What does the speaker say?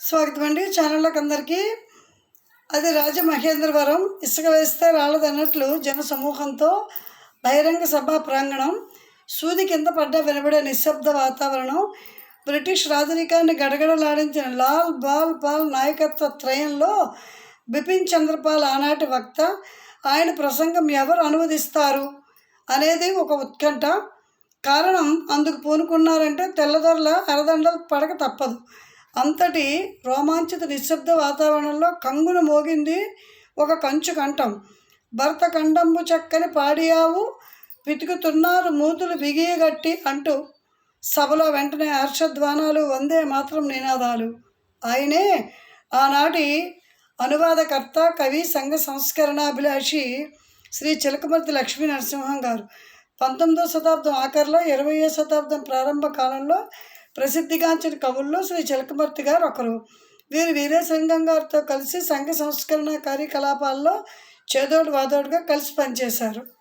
స్వాగతం అండి ఛానళ్ళకి అందరికీ. అది రాజమహేంద్రవరం ఇసుక వేస్తే రాలదన్నట్లు జన సమూహంతో బహిరంగ సభా ప్రాంగణం. సూది కింద పడ్డ వినబడే నిశ్శబ్ద వాతావరణం. బ్రిటిష్ రాజరికాన్ని గడగడలాడించిన లాల్ బాల్ పాల్ నాయకత్వ త్రయంలో బిపిన్ చంద్రపాల్ ఆనాటి వక్త ఆయన ప్రసంగం ఎవరు అనువదిస్తారు అనేది ఒక ఉత్కంఠ. కారణం అందుకు పూనుకున్నారంటే తెల్లదొరల అరదండలు పడక తప్పదు. అంతటి రోమాంచిత నిశ్శబ్ద వాతావరణంలో కంగును మోగింది ఒక కంచు కంఠం. భర్త కండంబు చక్కని పాడియావు పితుకుతున్నారు మూతులు బిగియగట్టి అంటూ సభలో వెంటనే హర్షధ్వానాలు వందే మాత్రం నినాదాలు. ఆయనే ఆనాటి అనువాదకర్త కవి సంఘ సంస్కరణాభిలాషి శ్రీ చిలకమర్తి లక్ష్మీ నరసింహం గారు. పంతొమ్మిదో శతాబ్దం ఆఖరిలో ఇరవయో శతాబ్దం ప్రారంభ కాలంలో ప్రసిద్ధిగాంచిన కవుల్లో శ్రీ చిలకమర్తి గారు ఒకరు. వీరు వీరేశలింగం గారితో కలిసి సంఘ సంస్కరణ కార్యకలాపాల్లో చేదోడు వాదోడుగా కలిసి పనిచేశారు.